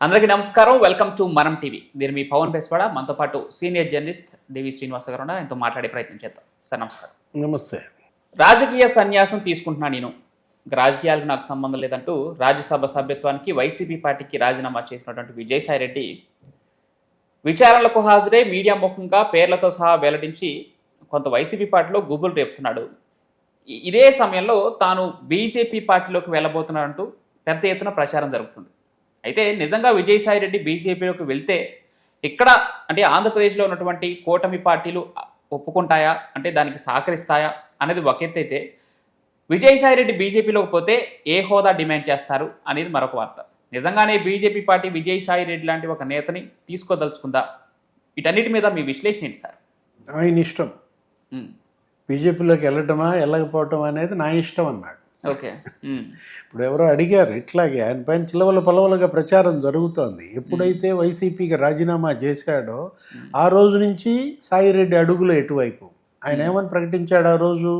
అందరికీ నమస్కారం. Welcome to మనం టీవీ నేను మీ పవన్ బెస్వాడ. మనతో పాటు సీనియర్ జర్నలిస్ట్ డివి శ్రీనివాస గారు ఉన్నారు. ఆయనతో మాట్లాడే ప్రయత్నం చేద్దాం. సార్ నమస్కారం. నమస్తే. రాజకీయ సన్యాసం తీసుకుంటున్నా నేను. రాజకీయాలకు నాకు సంబంధం లేదంటూ రాజ్యసభ సభ్యత్వానికి వైసీపీ పార్టీకి రాజీనామా చేసినటువంటి విజయసాయి రెడ్డి విచారణలకు హాజరై మీడియా ముఖంగా పేర్లతో సహా వెల్లడించి కొంత వైసీపీ పార్టీలో గుబులు రేపుతున్నాడు. ఇదే సమయంలో తాను బీజేపీ పార్టీలోకి వెళ్ళబోతున్నాడంటూ పెద్ద ఎత్తున ప్రచారం జరుగుతుంది. అయితే నిజంగా విజయసాయి రెడ్డి బీజేపీలోకి వెళ్తే ఇక్కడ అంటే ఆంధ్రప్రదేశ్లో ఉన్నటువంటి కూటమి పార్టీలు ఒప్పుకుంటాయా? అంటే దానికి సహకరిస్తాయా? అనేది ఒక ఎత్తు అయితే విజయసాయి రెడ్డి బీజేపీలోకి పోతే ఏ హోదా డిమాండ్ చేస్తారు అనేది మరొక వార్త. నిజంగానే బీజేపీ పార్టీ విజయసాయి రెడ్డి లాంటి ఒక నేతని తీసుకోదలుచుకుందా? వీటన్నిటి మీద మీ విశ్లేషణ ఏంటి సార్? ఆయన ఇష్టం. బీజేపీలోకి వెళ్ళటమా వెళ్ళకపోవటం అనేది నా ఇష్టం అన్నాడు. ఓకే. ఇప్పుడు ఎవరో అడిగారు ఇట్లాగే ఆయన పైన చిలవల పలవలుగా ప్రచారం జరుగుతోంది. ఎప్పుడైతే వైసీపీకి రాజీనామా చేశాడో ఆ రోజు నుంచి సాయిరెడ్డి అడుగులు ఎటువైపు? ఆయన ఏమని ప్రకటించాడు ఆ రోజు?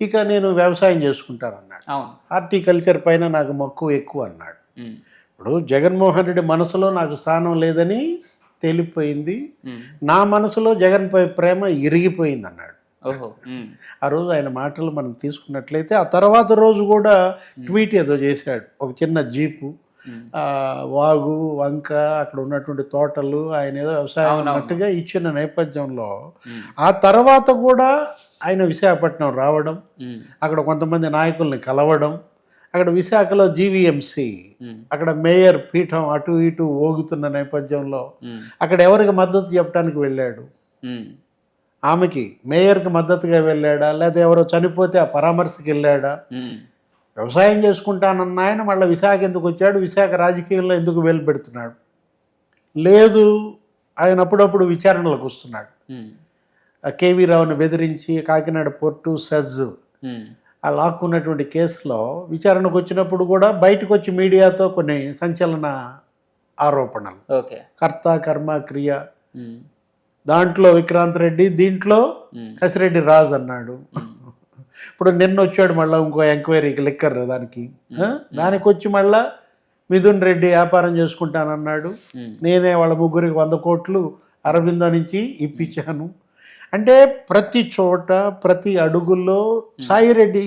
ఇక నేను వ్యవసాయం చేసుకుంటానన్నాడు. హార్టికల్చర్ పైన నాకు మక్కువ ఎక్కువ అన్నాడు. ఇప్పుడు జగన్మోహన్ రెడ్డి మనసులో నాకు స్థానం లేదని తేలిపోయింది. నా మనసులో జగన్పై ప్రేమ ఇరిగిపోయింది అన్నాడు ఆ రోజు ఆయన మాటలు మనం తీసుకున్నట్లయితే ఆ తర్వాత రోజు కూడా ట్వీట్ ఏదో చేశాడు. ఒక చిన్న జీపు వాగు వంక అక్కడ ఉన్నటువంటి తోటలు ఆయన ఏదో వ్యవసాయం. అన్నట్టుగా ఇచ్చిన నేపథ్యంలో ఆ తర్వాత కూడా ఆయన విశాఖపట్నం రావడం అక్కడ కొంతమంది నాయకుల్ని కలవడం అక్కడ విశాఖలో జీవీఎంసీ అక్కడ మేయర్ పీఠం అటు ఇటు ఓగుతున్న నేపథ్యంలో అక్కడ ఎవరికి మద్దతు చెప్పడానికి వెళ్ళాడు? ఆమెకి మేయర్కి మద్దతుగా వెళ్ళాడా? లేదా ఎవరో చనిపోతే ఆ పరామర్శకి వెళ్ళాడా? వ్యవసాయం చేసుకుంటానన్న ఆయన మళ్ళీ విశాఖ ఎందుకు వచ్చాడు? విశాఖ రాజకీయాల్లో ఎందుకు వేలు పెడుతున్నాడు లేదు ఆయన అప్పుడప్పుడు విచారణలకు వస్తున్నాడు. కేవీ రావుని బెదిరించి కాకినాడ పోర్టు సెజ్ ఆ లాక్కున్నటువంటి కేసులో విచారణకు వచ్చినప్పుడు కూడా బయటకు వచ్చి మీడియాతో కొన్ని సంచలన ఆరోపణలు. ఓకే. కర్త కర్మ క్రియ దాంట్లో విక్రాంత్ రెడ్డి దీంట్లో కసిరెడ్డి రాజు అన్నాడు. ఇప్పుడు నిన్న వచ్చాడు మళ్ళీ ఇంకో ఎంక్వైరీకి లిక్కర్ దానికి? దానికి వచ్చి మళ్ళా మిథున్ రెడ్డి వ్యాపారం చేసుకుంటానన్నాడు. నేనే వాళ్ళ ముగ్గురికి వంద కోట్లు అరవిందో నుంచి ఇప్పించాను. అంటే ప్రతి చోట ప్రతి అడుగుల్లో సాయిరెడ్డి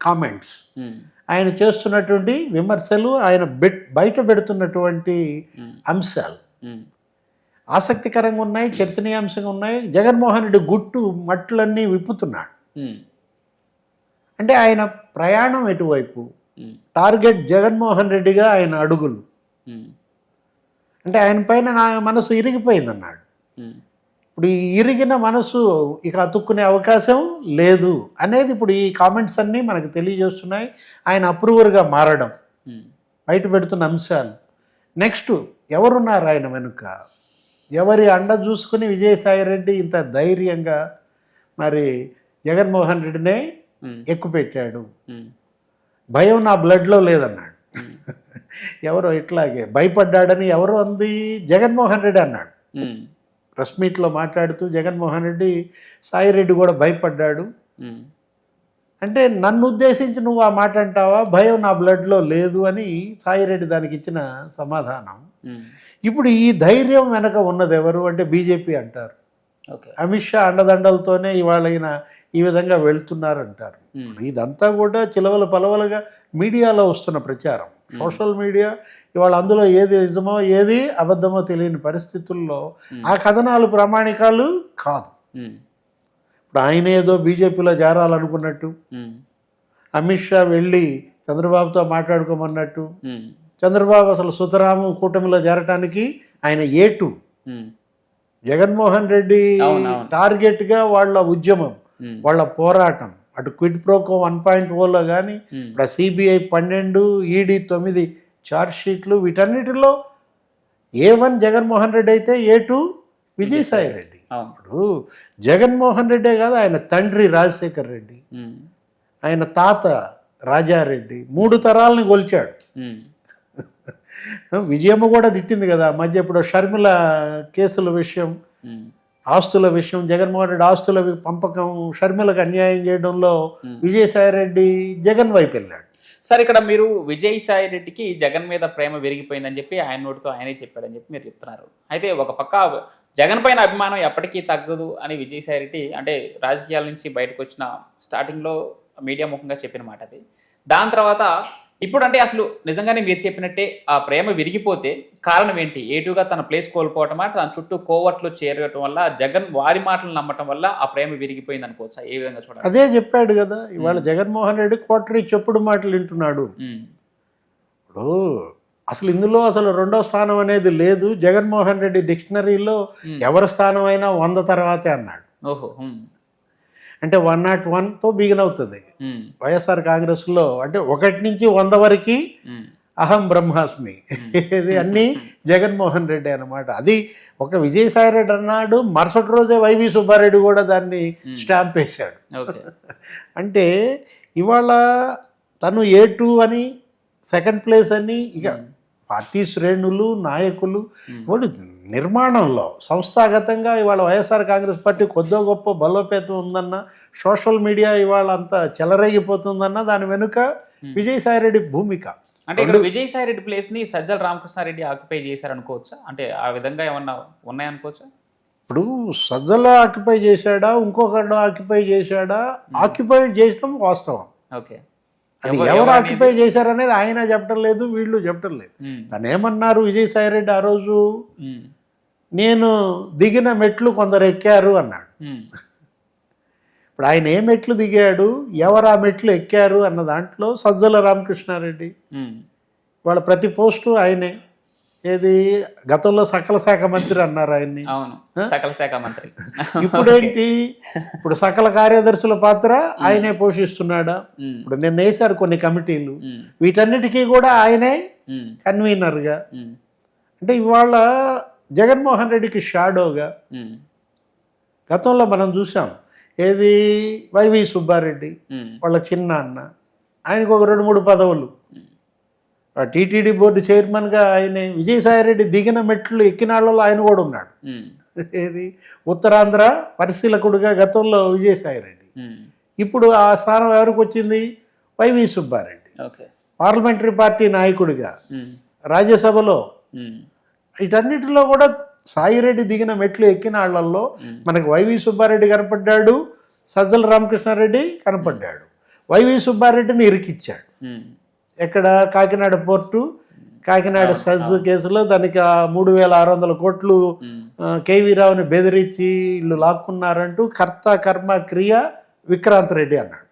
కామెంట్స్. ఉమ్, ఆయన చేస్తున్నటువంటి విమర్శలు ఆయన బెట్ బయట పెడుతున్నటువంటి అంశాలు. ఆసక్తికరంగా ఉన్నాయి చర్చనీయాంశంగా ఉన్నాయి. జగన్మోహన్ రెడ్డి గుట్టు మట్లన్నీ విప్పుతున్నాడు. అంటే ఆయన ప్రయాణం ఎటువైపు? టార్గెట్ జగన్మోహన్ రెడ్డిగా ఆయన అడుగులు. అంటే ఆయన పైన నా మనసు ఇరిగిపోయింది అన్నాడు ఇప్పుడు ఈ ఇరిగిన మనసు ఇక అతుక్కునే అవకాశం లేదు అనేది ఇప్పుడు ఈ కామెంట్స్ అన్నీ మనకు తెలియజేస్తున్నాయి. ఆయన అప్రూవర్గా మారడం. బయట పెడుతున్న అంశాలు. నెక్స్ట్ ఎవరున్నారు ఆయన వెనుక? ఎవరి అండ చూసుకుని విజయసాయిరెడ్డి ఇంత ధైర్యంగా మరి జగన్మోహన్ రెడ్డినే ఎక్కుపెట్టాడు. భయం నా బ్లడ్లో లేదన్నాడు. ఎవరో ఇట్లాగే భయపడ్డాడని ఎవరు అంది జగన్మోహన్ రెడ్డి అన్నాడు. ప్రెస్ మీట్లో మాట్లాడుతూ జగన్మోహన్ రెడ్డి సాయిరెడ్డి కూడా భయపడ్డాడు. అంటే నన్ను ఉద్దేశించి నువ్వు ఆ మాట అంటావా? భయం నా బ్లడ్లో లేదు అని సాయిరెడ్డి దానికి ఇచ్చిన సమాధానం. ఇప్పుడు ఈ ధైర్యం వెనక ఉన్నది ఎవరు అంటే బీజేపీ అంటారు. ఓకే. అమిత్ షా అండదండలతోనే ఇవాళ ఈయన ఈ విధంగా వెళ్తున్నారంటారు. ఇదంతా కూడా చిలవల పలవలుగా మీడియాలో వస్తున్న ప్రచారం. సోషల్ మీడియా ఇవాళ అందులో ఏది నిజమో ఏది అబద్ధమో తెలియని పరిస్థితుల్లో ఆ కథనాలు ప్రామాణికాలు కాదు. ఇప్పుడు ఆయన ఏదో బీజేపీలో చేరాలనుకున్నట్టు అమిత్ షా వెళ్ళి చంద్రబాబుతో మాట్లాడుకోమన్నట్టు. చంద్రబాబు అసలు సుతరాము కూటమిలో చేరటానికి ఆయన ఏటు. జగన్మోహన్ రెడ్డి. టార్గెట్గా వాళ్ళ ఉద్యమం వాళ్ళ పోరాటం. అటు quid pro quo one point Ola కానీ ఇప్పుడు సిబిఐ పన్నెండు ఈడీ తొమ్మిది చార్జ్ షీట్లు వీటన్నిటిలో ఏ వన్ జగన్మోహన్ రెడ్డి అయితే ఏ టూ విజయసాయి రెడ్డి. ఇప్పుడు జగన్మోహన్ రెడ్డే కాదు ఆయన తండ్రి రాజశేఖర్ రెడ్డి. ఆయన తాత రాజారెడ్డి మూడు తరాలని కొలిచాడు విజయమ్మ కూడా తిట్టింది కదా మధ్య ఇప్పుడు షర్మిల కేసుల విషయం ఆస్తుల విషయం జగన్మోహన్ రెడ్డి ఆస్తుల పంపకం షర్మిలకు అన్యాయం చేయడంలో. విజయసాయి రెడ్డి జగన్ వైపు వెళ్ళాడు. సార్ ఇక్కడ మీరు విజయసాయి రెడ్డికి జగన్ మీద ప్రేమ విరిగిపోయిందని చెప్పి ఆయన నోటితో ఆయనే చెప్పాడని చెప్పి మీరు చెప్తున్నారు. అయితే ఒక పక్క జగన్ పైన అభిమానం ఎప్పటికీ తగ్గదు అని విజయసాయి రెడ్డి అంటే రాజకీయాల నుంచి బయటకు వచ్చిన స్టార్టింగ్లో మీడియా ముఖంగా చెప్పిన మాట అది. దాని తర్వాత ఇప్పుడు అంటే అసలు నిజంగానే మీరు చెప్పినట్టే ఆ ప్రేమ విరిగిపోతే కారణం ఏంటి? ఏటుగా తన ప్లేస్ కోల్పోవటమా? తన చుట్టూ కోవట్లు చేరటం వల్ల జగన్ వారి మాటలు నమ్మటం వల్ల ఆ ప్రేమ విరిగిపోయింది అనుకోవచ్చా? ఏ విధంగా చూడాలి అదే చెప్పాడు కదా ఇవాళ జగన్మోహన్ రెడ్డి కోటరీ చెప్పుడు మాటలు వింటున్నాడు? ఇప్పుడు అసలు ఇందులో అసలు రెండో స్థానం అనేది లేదు. జగన్మోహన్ రెడ్డి డిక్షనరీలో. ఎవరి స్థానం అయినా వంద తర్వాతే అన్నాడు. ఓహో అంటే వన్ నాట్ వన్తో బిగిన్ అవుతుంది. వైఎస్ఆర్ కాంగ్రెస్లో అంటే ఒకటి నుంచి వంద వరకు అహం బ్రహ్మాస్మి. ఇది అన్నీ జగన్మోహన్ రెడ్డి అన్నమాట. అది ఒక విజయసాయి రెడ్డి అన్నాడు మరుసటి రోజే వైవి సుబ్బారెడ్డి కూడా దాన్ని స్టాంప్ వేశాడు. అంటే ఇవాళ తను ఏ టూ అని సెకండ్ ప్లేస్ అని ఇక పార్టీ శ్రేణులు నాయకులు వాళ్ళు నిర్మాణంలో సంస్థాగతంగా ఇవాళ వైఎస్ఆర్ కాంగ్రెస్ పార్టీ కొద్దో గొప్ప బలోపేతం ఉందన్న సోషల్ మీడియా ఇవాళ అంతా చెలరేగిపోతుందన్న దాని వెనుక విజయసాయిరెడ్డి భూమిక. అంటే ఇక్కడ విజయసాయి రెడ్డి ప్లేస్ని సజ్జల రామకృష్ణారెడ్డి ఆక్యుపై చేశారు అనుకోవచ్చా అంటే ఆ విధంగా ఏమన్నా ఉన్నాయనుకోవచ్చా? ఇప్పుడు సజ్జల ఆక్యుపై చేశాడా ఇంకొకళ్ళు ఆక్యుపై చేశాడా? ఆక్యుపై చేయడం వాస్తవం. ఓకే. అది ఎవరు- ఆక్యుపై చేశారనేది ఆయన చెప్పడం లేదు వీళ్ళు చెప్పడం లేదు. తను ఏమన్నారు విజయసాయిరెడ్డి ఆ రోజు? నేను దిగిన మెట్లు కొందరు ఎక్కారు అన్నాడు. ఇప్పుడు ఆయన ఏ మెట్లు దిగాడు? ఎవరు ఆ మెట్లు ఎక్కారు అన్న దాంట్లో సజ్జల రామకృష్ణారెడ్డి. వాళ్ళ ప్రతి పోస్టు ఆయనే. ఏది? గతంలో సకల శాఖ మంత్రి అన్నారు ఆయన్ని. అవును. సకల శాఖ మంత్రి. ఇప్పుడేంటి? ఇప్పుడు సకల కార్యదర్శుల పాత్ర ఆయనే పోషిస్తున్నాడా? ఇప్పుడు నిన్న వేశారు కొన్ని కమిటీలు. వీటన్నిటికీ కూడా ఆయనే కన్వీనర్గా. అంటే ఇవాళ జగన్మోహన్ రెడ్డికి షాడోగా. గతంలో మనం చూసాం. ఏది? వైవి సుబ్బారెడ్డి వాళ్ళ చిన్న అన్న ఆయనకు ఒక రెండు మూడు పదవులు. టీటీడీ బోర్డు చైర్మన్గా ఆయన విజయసాయిరెడ్డి దిగిన మెట్లు ఎక్కిన వాళ్ళలో ఆయన కూడా ఉన్నాడు. ఏది? ఉత్తరాంధ్ర పరిశీలకుడుగా గతంలో విజయసాయిరెడ్డి. ఇప్పుడు ఆ స్థానం ఎవరికి వచ్చింది? Y V Subbareddy. Okay. Parliamentary party నాయకుడిగా. రాజ్యసభలో. వీటన్నిటిలో కూడా సాయిరెడ్డి దిగిన మెట్లు ఎక్కిన వాళ్ళల్లో. మనకు వైవి సుబ్బారెడ్డి కనపడ్డాడు సజ్జల రామకృష్ణారెడ్డి కనపడ్డాడు. వైవి సుబ్బారెడ్డిని ఇరికిచ్చాడు. ఎక్కడ కాకినాడ పోర్టు కాకినాడ సజ్ కేసులో దానికి ఆ మూడు వేల ఆరు వందల కోట్లు కేవీ రావుని బెదిరించి వీళ్ళు లాక్కున్నారంటూ కర్త కర్మ క్రియ విక్రాంత్ రెడ్డి అన్నాడు.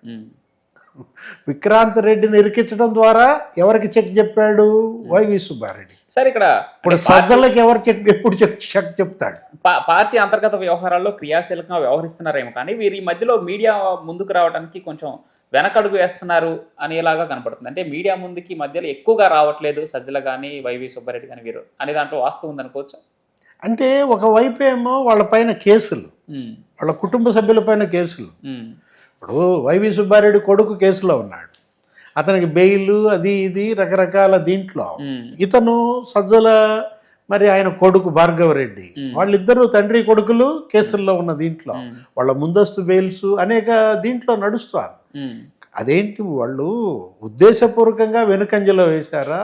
విక్రాంత్ రెడ్డిని ఇరికించడం ద్వారా ఎవరికి చెక్ చెప్పాడు? వైవి సుబ్బారెడ్డి. సార్ ఇక్కడ ఇప్పుడు సజ్జలకి ఎవరు చెక్ ఎప్పుడు చెక్ చెక్ చెప్తాడు? పార్టీ అంతర్గత వ్యవహారాల్లో క్రియాశీలకంగా వ్యవహరిస్తున్నారేమో కానీ వీరి మధ్యలో మీడియా ముందుకు రావడానికి కొంచెం వెనకడుగు వేస్తున్నారు అనేలాగా కనపడుతుంది. అంటే మీడియా ముందుకి మధ్యలో ఎక్కువగా రావట్లేదు సజ్జల కానీ వైవి సుబ్బారెడ్డి కానీ వీరు అనే దాంట్లో వాస్తవం ఉందనుకోవచ్చు? అంటే ఒకవైపు ఏమో వాళ్ళ పైన కేసులు. వాళ్ళ కుటుంబ సభ్యుల పైన కేసులు. ఇప్పుడు వైవి సుబ్బారెడ్డి కొడుకు కేసులో ఉన్నాడు. అతనికి బెయిల్ అది ఇది రకరకాల దీంట్లో. ఇతను సజ్జల మరి ఆయన కొడుకు భార్గవరెడ్డి. వాళ్ళిద్దరూ తండ్రి కొడుకులు కేసుల్లో ఉన్న దీంట్లో. వాళ్ళ ముందస్తు బెయిల్స్ అనేక దీంట్లో నడుస్తారు ఉమ్, అదేంటి వాళ్ళు ఉద్దేశపూర్వకంగా వెనుకంజలో వేశారా?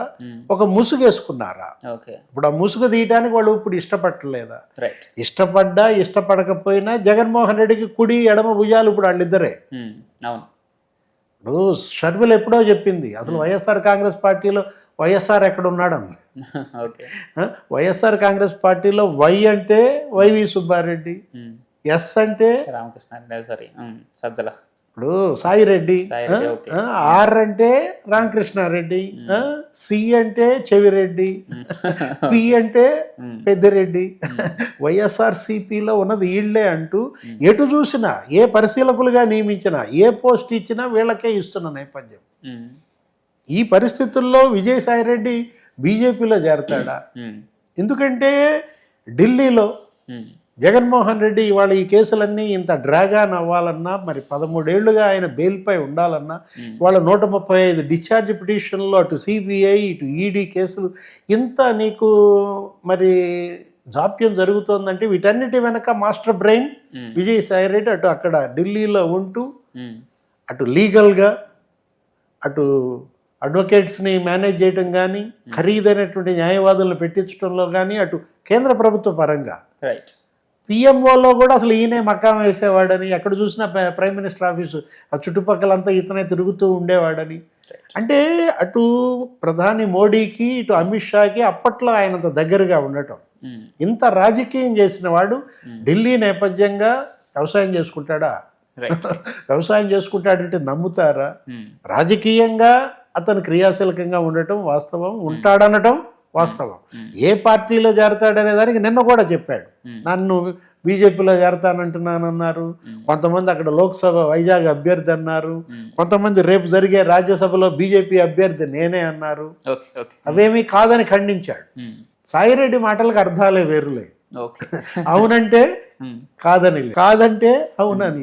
ఒక ముసుగేసుకున్నారా? ఓకే. ఇప్పుడు ఆ ముసుగు తీయడానికి వాళ్ళు ఇప్పుడు ఇష్టపడలేదా? ఇష్టపడ్డా ఇష్టపడకపోయినా జగన్మోహన్ రెడ్డికి కుడి ఎడమ భుజాలు ఇప్పుడు వాళ్ళిద్దరే. అవును. ఇప్పుడు షర్మిల ఎప్పుడో చెప్పింది అసలు వైఎస్ఆర్ కాంగ్రెస్ పార్టీలో వైఎస్ఆర్ ఎక్కడ ఉన్నాడని? వైఎస్ఆర్ కాంగ్రెస్ పార్టీలో వై అంటే వైవి సుబ్బారెడ్డి ఎస్ అంటే రామకృష్ణ సారీ సజ్జల. ఇప్పుడు సాయిరెడ్డి ఆర్ అంటే రామకృష్ణారెడ్డి? సి అంటే చెవిరెడ్డి పి అంటే పెద్దిరెడ్డి. వైఎస్ఆర్ సిపిలో ఉన్నది వీళ్ళే అంటూ ఎటు చూసినా ఏ పరిశీలకులుగా నియమించినా ఏ పోస్ట్ ఇచ్చినా వీళ్ళకే ఇస్తున్న నేపథ్యం. ఈ పరిస్థితుల్లో విజయసాయిరెడ్డి బీజేపీలో చేరతాడా? ఎందుకంటే ఢిల్లీలో జగన్మోహన్ రెడ్డి ఇవాళ ఈ కేసులన్నీ ఇంత డ్రాగాన్ అవ్వాలన్నా మరి పదమూడేళ్ళుగా ఆయన బెయిల్పై ఉండాలన్నా వాళ్ళ నూట ముప్పై ఐదు డిశ్చార్జ్ పిటిషన్లో అటు సిబిఐ ఇటు ఈడీ కేసులు ఇంత నీకు మరి జాప్యం జరుగుతోందంటే వీటన్నిటి వెనక మాస్టర్ బ్రెయిన్ విజయసాయి రెడ్డి అటు అక్కడ ఢిల్లీలో ఉంటూ అటు లీగల్గా అటు అడ్వకేట్స్ని మేనేజ్ చేయడం కానీ ఖరీదైనటువంటి న్యాయవాదులను పెట్టించడంలో కానీ అటు కేంద్ర ప్రభుత్వ పరంగా రైట్ పిఎంఓలో కూడా అసలు ఈయనే మకాం వేసేవాడని ఎక్కడ చూసినా ప్ర- ప్రైమ్ మినిస్టర్ ఆఫీసు ఆ చుట్టుపక్కలంతా ఇతనే తిరుగుతూ ఉండేవాడని. అంటే అటు ప్రధాని మోడీకి ఇటు అమిత్ షాకి అప్పట్లో ఆయనంత దగ్గరగా ఉండటం. ఇంత రాజకీయం చేసిన వాడు ఢిల్లీ నేపథ్యంగా వ్యవసాయం చేసుకుంటాడా? వ్యవసాయం చేసుకుంటాడంటే నమ్ముతారా? రాజకీయంగా అతను క్రియాశీలకంగా ఉండటం వాస్తవం. ఉంటాడనటం వాస్తవం. ఏ పార్టీలో చేరతాడనే దానికి నిన్న కూడా చెప్పాడు. నన్ను బీజేపీలో చేరతానంటున్నానన్నారు కొంతమంది అక్కడ లోక్సభ వైజాగ్ అభ్యర్థి అన్నారు. కొంతమంది రేపు జరిగే రాజ్యసభలో బీజేపీ అభ్యర్థి నేనే అన్నారు. అవేమీ కాదని ఖండించాడు. సాయిరెడ్డి మాటలకు అర్థాలే వేరులే. అవునంటే కాదని. కాదంటే అవునని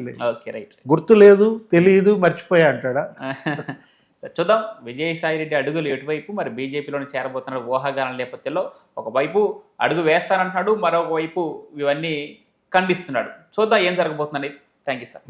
గుర్తు లేదు తెలియదు మర్చిపోయా అంటాడా? చూద్దాం. విజయసాయి రెడ్డి అడుగులు ఎటువైపు? మరి బీజేపీలోని చేరబోతున్న ఊహాగానం నేపథ్యంలో. ఒకవైపు అడుగు వేస్తానంటున్నాడు మరొకవైపు ఇవన్నీ ఖండిస్తున్నాడు. చూద్దాం ఏం జరగబోతుందని థ్యాంక్ యూ సార్.